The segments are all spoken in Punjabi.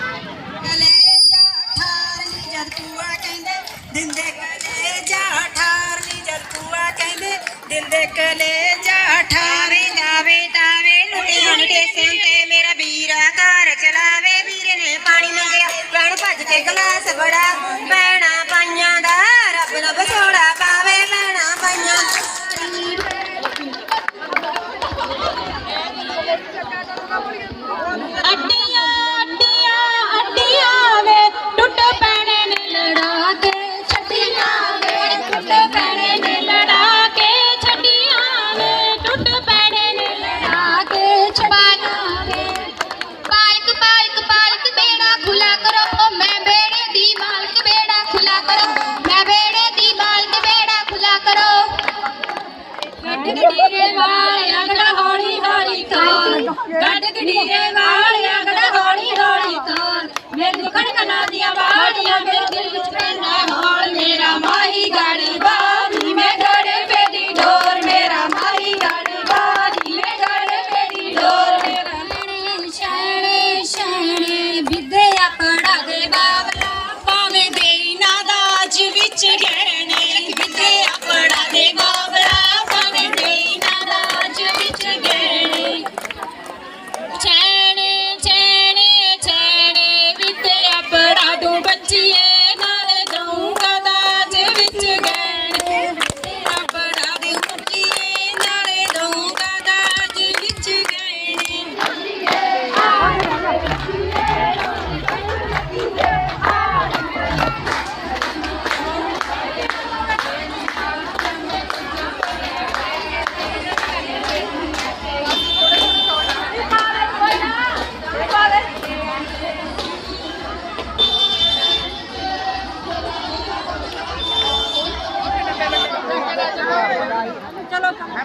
ਕਲੇਜਾ ਠਾਰਨੀ ਜਦ ਪੂਆ ਕਹਿੰਦੇ, ਦਿੰਦੇ ਕਲੇਜਾ ਠਾਰਨੀ ਜਦ ਪੂਆ ਕਹਿੰਦੇ, ਦਿੰਦੇ ਕਲੇਜਾ ਠਾਰੇ ਜਾਵੇ ਤਾਵੇ ਲੁਧਿਆਣੇ ਸਟੇਸ਼ਨ ਤੇ ਮੇਰਾ ਵੀਰਾ ਘਰ ਚਲਾਵੇ, ਵੀਰੇ ਨੇ ਪਾਣੀ ਮੰਗਿਆ, ਭੈਣ ਭੱਜ ਕੇ ਗਲਾਸ ਬੜਾ, ਭੈਣਾ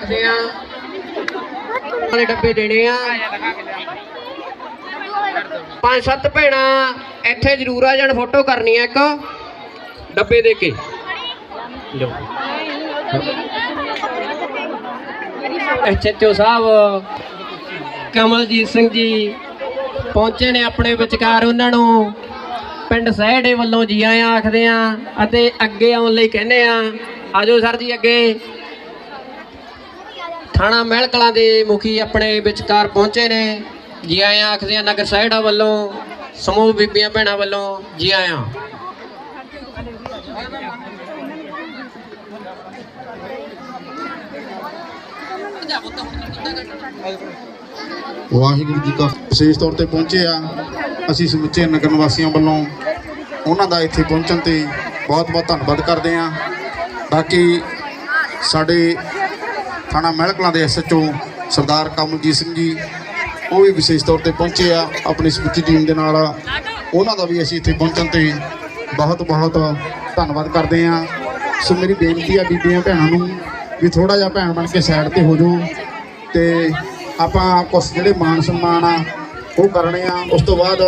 ਭੁਜੀਆ ਆ। ਵਾਲੇ ਡੱਬੇ ਦੇਣੇ ਆ। ਪੰਜ ਸੱਤ ਭੈਣਾਂ, ਇੱਥੇ ਜ਼ਰੂਰ ਆ ਜਾਣ, ਫੋਟੋ ਕਰਨੀ ਆ ਇੱਕ। ਡੱਬੇ ਦੇ ਕੇ। ਲਓ। ਐਚਐਚਓ ਸਾਹਿਬ, ਕਮਲਜੀਤ ਸਿੰਘ ਜੀ ਪਹੁੰਚੇ ਨੇ ਆਪਣੇ ਵਿਚਕਾਰ। ਉਹਨਾਂ ਨੂੰ ਪਿੰਡ ਸਹਿੜੇ ਵੱਲੋਂ ਜੀ ਆਇਆਂ ਆਖਦੇ ਆ ਅਤੇ ਅੱਗੇ ਆਉਣ ਲਈ ਕਹਿੰਦੇ ਆ। ਆਜੋ ਸਰ ਜੀ ਅੱਗੇ। ਥਾਣਾ ਮਹਿਲ ਕਲਾਂ ਦੇ ਮੁਖੀ ਆਪਣੇ ਵਿਚਕਾਰ ਪਹੁੰਚੇ ਨੇ। ਜੀ ਆਇਆਂ ਆਖਦੇ ਆ, ਨਗਰ ਸਹਿੜਾ ਵੱਲੋਂ, ਸਮੂਹ ਬੀਬੀਆਂ ਭੈਣਾਂ ਵੱਲੋਂ ਜੀ ਆਇਆਂ। ਵਾਹਿਗੁਰੂ ਜੀ ਦਾ ਵਿਸ਼ੇਸ਼ ਤੌਰ ਤੇ ਪਹੁੰਚੇ ਆ। ਅਸੀਂ ਸਮੁੱਚੇ ਨਗਰ ਨਿਵਾਸੀਆਂ ਵੱਲੋਂ ਉਹਨਾਂ ਦਾ ਇੱਥੇ ਪਹੁੰਚਣ ਤੇ ਬਹੁਤ ਬਹੁਤ ਧੰਨਵਾਦ ਕਰਦੇ ਆ। ਬਾਕੀ ਸਾਡੇ ਥਾਣਾ ਮਹਿਲ ਕਲਾਂ ਦੇ ਐਸਐਚਓ ਸਰਦਾਰ ਕਮਲਜੀਤ ਸਿੰਘ ਜੀ, ਉਹ ਵੀ ਵਿਸ਼ੇਸ਼ ਤੌਰ ਤੇ ਪਹੁੰਚੇ ਆ ਆਪਣੀ ਸਮੁੱਚੀ ਟੀਮ ਦੇ ਨਾਲ। ਉਹਨਾਂ ਦਾ ਵੀ ਅਸੀਂ ਇੱਥੇ ਪਹੁੰਚਣ ਤੇ ਬਹੁਤ ਬਹੁਤ ਧੰਨਵਾਦ ਕਰਦੇ ਆ ਸੋ ਮੇਰੀ ਬੇਨਤੀ ਆ ਬੀਬੀਆਂ ਭੈਣਾਂ ਨੂੰ ਵੀ ਥੋੜਾ ਜਿਹਾ ਭੈਣ ਬਣ ਕੇ ਸਾਈਡ ਤੇ ਹੋ ਜਾਓ ਤੇ ਆਪਾਂ ਕੁਝ ਜਿਹੜੇ ਮਾਨ ਸਨਮਾਨ ਆ, ਉਹ ਕਰਨੇ ਆ। ਉਸ ਤੋਂ ਬਾਅਦ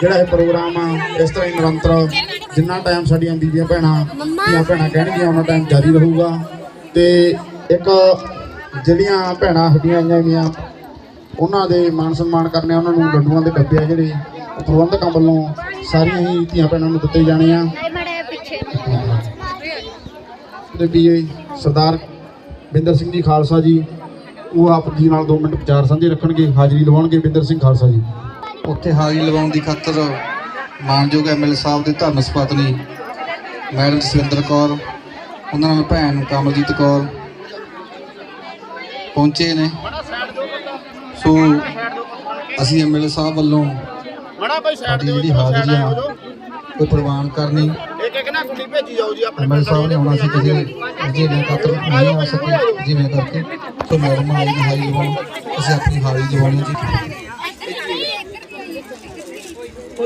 ਜਿਹੜਾ ਇਹ ਪ੍ਰੋਗਰਾਮ ਆ, ਇਸ ਤਰ੍ਹਾਂ ਹੀ ਨਿਰੰਤਰ ਜਿੰਨਾ ਟਾਈਮ ਸਾਡੀਆਂ ਬੀਬੀਆਂ ਭੈਣਾਂ ਧੀਆਂ ਭੈਣਾਂ ਕਹਿਣਗੀਆਂ, ਉਹਨਾਂ ਟਾਈਮ ਜਾਰੀ ਰਹੂਗਾ। ਤੇ ਇੱਕ ਜਿਹੜੀਆਂ ਭੈਣਾਂ ਸਾਡੀਆਂ ਆਈਆਂ ਹੋਈਆਂ ਉਹਨਾਂ ਦੇ ਮਾਨ ਸਨਮਾਨ ਕਰਨੇ ਆ, ਉਹਨਾਂ ਨੂੰ ਲੱਡੂਆਂ ਦੇ ਡੱਬੇ ਆ ਜਿਹੜੇ ਉਹ ਪ੍ਰਬੰਧਕਾਂ ਵੱਲੋਂ ਸਾਰੀਆਂ ਹੀ ਧੀਆਂ ਭੈਣਾਂ ਨੂੰ ਦਿੱਤੇ ਜਾਣੇ ਆ। ਤੇ ਵੀ ਸਰਦਾਰ ਬਿੰਦਰ ਸਿੰਘ ਜੀ ਖਾਲਸਾ ਜੀ ਉਹ ਆਪ ਜੀ ਨਾਲ 2 ਮਿੰਟ ਵਿਚਾਰ ਸਾਂਝੇ ਰੱਖਣਗੇ ਹਾਜ਼ਰੀ ਲਵਾਉਣਗੇ ਬਿੰਦਰ ਸਿੰਘ ਖਾਲਸਾ ਜੀ। ਉੱਥੇ ਹਾਜ਼ਰੀ ਲਵਾਉਣ ਦੀ ਖਾਤਰ ਮਾਨਯੋਗ ਐਮਐਲਏ ਸਾਹਿਬ ਦੇ ਧਰਮ ਸੁਪਤਨੀ ਮੈਡਮ ਜਸਵਿੰਦਰ ਕੌਰ ਉਹਨਾਂ ਨਾਲ ਭੈਣ ਕਮਲਜੀਤ ਕੌਰ ਪਹੁੰਚੇ ਨੇ। ਸੋ ਅਸੀਂ ਐਮਐਲਏ ਸਾਹਿਬ ਵੱਲੋਂ ਸਾਡੀ ਜਿਹੜੀ ਹਾਜ਼ਰੀ ਆ ਉਹ ਪ੍ਰਵਾਨ ਕਰਨੀ। ਇੱਕ ਇੱਕ ਨਾ ਕੁੜੀ ਭੇਜੀ ਜਾਓ ਜੀ ਐਮਐਲਏ ਸਾਹਿਬ ਨੇ ਆਉਣਾ ਸੀ ਕਿਸੇ ਅਜੇ ਨੇ ਖਾਤਰ ਨਹੀਂ ਆ ਸਕੇ ਜਿਵੇਂ ਕਰਕੇ। ਸੋ ਮੈਡਮ ਆਈ ਹਾਜ਼ਰੀ ਲਵਾਉਣ ਅਸੀਂ ਆਪਣੀ ਹਾਜ਼ਰੀ ਲਵਾਉਣੀ ਜੀ।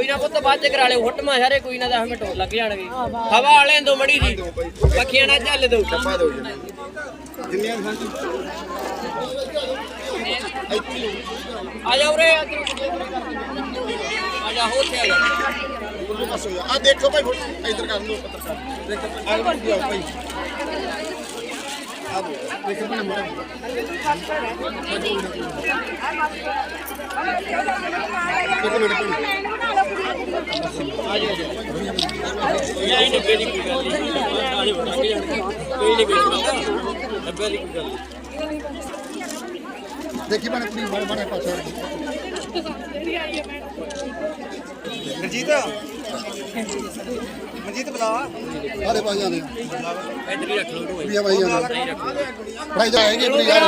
ਨਾ ਪੁੱਤ ਬਾਅਦ ਚ ਕਰਾ ਲਿਓ। ਹੁੱਟਮਾ ਸਾਰੇ ਕੋਈ ਨਾ 10 ਮਿੰਟ ਹੋਰ ਲੱਗ ਜਾਣਗੇ। ਹਵਾ ਵਾਲੇ ਦੋ ਮੜੀ ਜੀ। ਪੱਖੀਆਂ ਨਾਲ ਚੱਲ ਦੋ। ਆ ਜਾ ਉਰੇ ਆ ਜਾ ਹੋ ਤੇ ਆ ਜਾ ਆ ਦੇਖੋ ਭਾਈ ਇੱਧਰ ਕਰ ਲਓ ਪੱਤਰਕਾਰ ਦੇਖੋ ਆ ਆਓ ਭਾਈ। ਆ ਦੇਖੋ ਭਾਈ ਮੋੜਾ ਇੱਕ ਮਿੰਟ ਭਾਈ ਇਹ ਨਹੀਂ ਦੀ ਕੋਈ ਗੱਲ ਨਹੀਂ। ਕੋਈ ਨਹੀਂ ਦੀ ਕੋਈ ਗੱਲ ਨਹੀਂ। ਦੇਖੀ ਬਣ ਕੁੜੀ ਬਣ ਬਣ ਪਾਛਾ ਮਨਜੀਤ? ਮਨਜੀਤ ਬੁਲਾ ਆਰੇ ਭਾਈ ਆਨੇ ਇੱਧਰ ਹੀ ਰੱਖ ਲਓ ਉਹਨੂੰ ਪ੍ਰਿਆ ਭਾਈ ਆਨੇ ਭਾਈ ਜਾਏਗੇ ਪ੍ਰਿਆ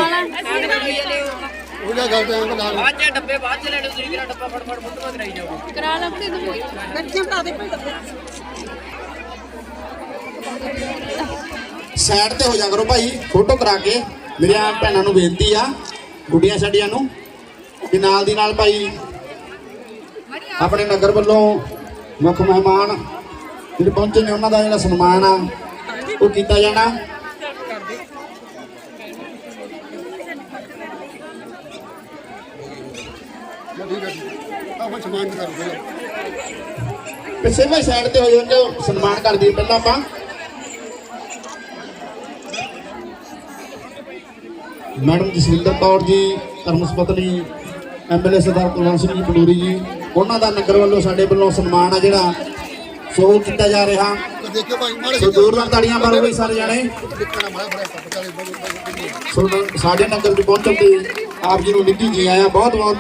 ਉਹਦਾ ਗੱਲ ਤੇ ਆਂਕ ਨਾਲ। ਬਾਅਦ ਚ ਡੱਬੇ ਬਾਅਦ ਚ ਲੈਣੇ ਤੁਸੀਂ ਕਿਹੜਾ ਡੱਬਾ ਫੜ ਫੜ ਫੁੱਟ ਕਰਾਈ ਜਾਓਗੇ ਕਰਾ ਲੰਦੇ ਨੂੰ ਸਾਈਡ ਤੇ ਹੋ ਜਾ ਕਰੋ ਭਾਈ ਫੋਟੋ ਕਰਾ ਕੇ। ਮੇਰੀਆਂ ਭੈਣਾਂ ਨੂੰ ਬੇਨਤੀ ਆ। ਗੁੱਡੀਆਂ ਛੱਡੀਆਂ ਨੂੰ ਕਿ ਨਾਲ ਦੀ ਨਾਲ ਭਾਈ ਆਪਣੇ ਨਗਰ ਵੱਲੋਂ ਮੁੱਖ ਮਹਿਮਾਨ ਜਿਹੜੇ ਪਹੁੰਚੇ ਨੇ ਉਹਨਾਂ ਦਾ ਜਿਹੜਾ ਸਨਮਾਨ ਆ ਉਹ ਕੀਤਾ ਜਾਣਾ। ਪਿੱਛੇ ਭਾਈ ਸਾਈਡ ਤੇ ਹੋ ਜਾਓ ਸਨਮਾਨ ਕਰ ਦਈਏ ਪਹਿਲਾਂ ਆਪਾਂ। ਮੈਡਮ ਜਸਵਿੰਦਰ ਕੌਰ ਜੀ ਧਰਮ ਸੁਪਤਨੀ ਐਮਐਲਏ ਸਰਦਾਰ ਕੁਲਵੰਤ ਸਿੰਘ ਜੀ ਪਡੂਰੀ ਜੀ, ਉਹਨਾਂ ਦਾ ਨਗਰ ਵੱਲੋਂ ਸਾਡੇ ਵੱਲੋਂ ਸਨਮਾਨ ਆ ਜਿਹੜਾ ਸੋ ਉਹ ਕੀਤਾ ਜਾ ਰਿਹਾ। ਦੇਖਿਓ ਭਾਈ ਮਾਰੇ ਤਾੜੀਆਂ ਮਾਰੋ ਬਈ ਸਾਰੇ ਜਾਣੇ। ਸੋ ਸਾਡੇ ਨਗਰ ਚ ਪਹੁੰਚਣ ਤੇ ਆਪ ਜੀ ਨੂੰ ਨਿੱਘੀ ਜੀ ਆਇਆ। ਬਹੁਤ ਬਹੁਤ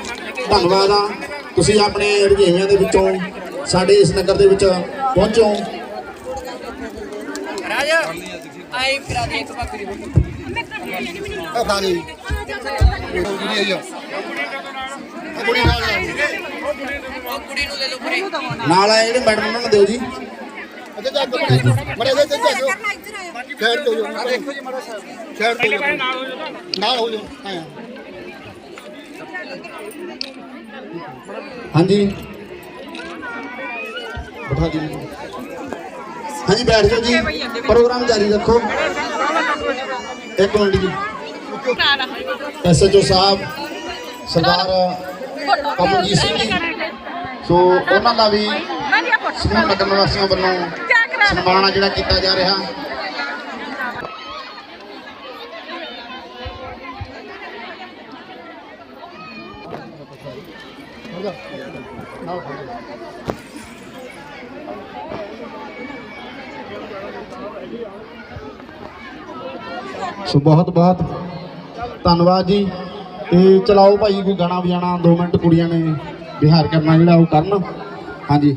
ਧੰਨਵਾਦ ਆ। ਤੁਸੀਂ ਆਪਣੇ ਰੁਝੇਵਿਆਂ ਦੇ ਵਿੱਚੋਂ ਸਾਡੇ ਇਸ ਨਗਰ ਦੇ ਵਿੱਚ ਪਹੁੰਚੋ। ਰਾਜ, ਆਈ ਕਰਾ ਦੇ ਇੱਕ ਬੱਕਰੀ ਆ ਖਾਣੀ ਕੁੜੀ ਆਈ ਆ ਆ ਕੁੜੀ ਨਾਲ ਨਾਲ ਆਏ ਜਿਹੜੇ ਮੈਡਮ ਉਹਨਾਂ ਨੂੰ ਦਿਓ ਜੀ। ਅੱਛਾ ਜਾ ਮਰੇ ਦੇ ਤੇ ਜਾਓ ਖੈਰ ਤੋਂ ਜੋ ਦੇਖੋ ਜੀ ਮਾਰਾ ਸਾਹਿਬ ਖੈਰ ਤੋਂ ਨਾਲ ਹੋ ਜਾਓ ਆਇਆ ਹਾਂਜੀ। ਬਿਠਾ ਜੀ। ਹਾਂਜੀ, ਬੈਠ ਜਾਓ ਜੀ। ਪ੍ਰੋਗਰਾਮ ਜਾਰੀ ਰੱਖੋ। ਇੱਕ ਮਿੰਟ ਜੀ। ਐਸਐਚਓ ਸਾਹਿਬ, ਸਰਦਾਰ ਕਮਲਜੀਤ ਸਿੰਘ ਜੀ। ਸੋ ਉਹਨਾਂ ਦਾ ਵੀ ਸਮੂਹ ਨਗਰ ਨਿਵਾਸੀਆਂ ਵੱਲੋਂ ਸਨਮਾਨ ਆ ਜਿਹੜਾ ਕੀਤਾ ਜਾ ਰਿਹਾ। ਸੋ ਬਹੁਤ ਬਹੁਤ ਧੰਨਵਾਦ ਜੀ। ਤੇ ਚਲਾਓ ਭਾਈ ਕੋਈ ਗਾਣਾ ਵਜਾਣਾ 2 ਮਿੰਟ ਕੁੜੀਆਂ ਨੇ ਬਿਹਾਰ ਕਰਨਾ ਜਿਹੜਾ ਉਹ ਕਰਨ। ਹਾਂਜੀ।